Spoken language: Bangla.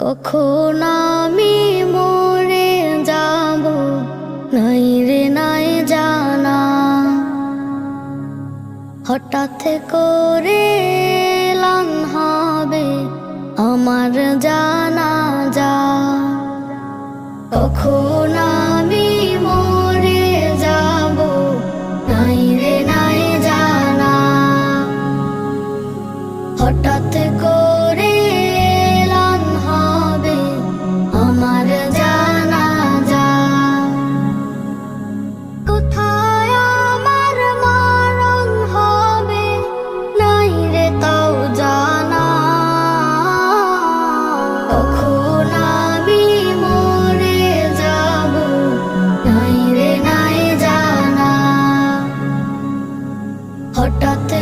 কখন আমি মরে যাব? নাই রে, নাই জানা। হঠাৎ করে লান হবে আমার জানা যা। কখন আমি মরে যাব? নাই রে, নাই জানা। হঠাৎ করে হঠাৎ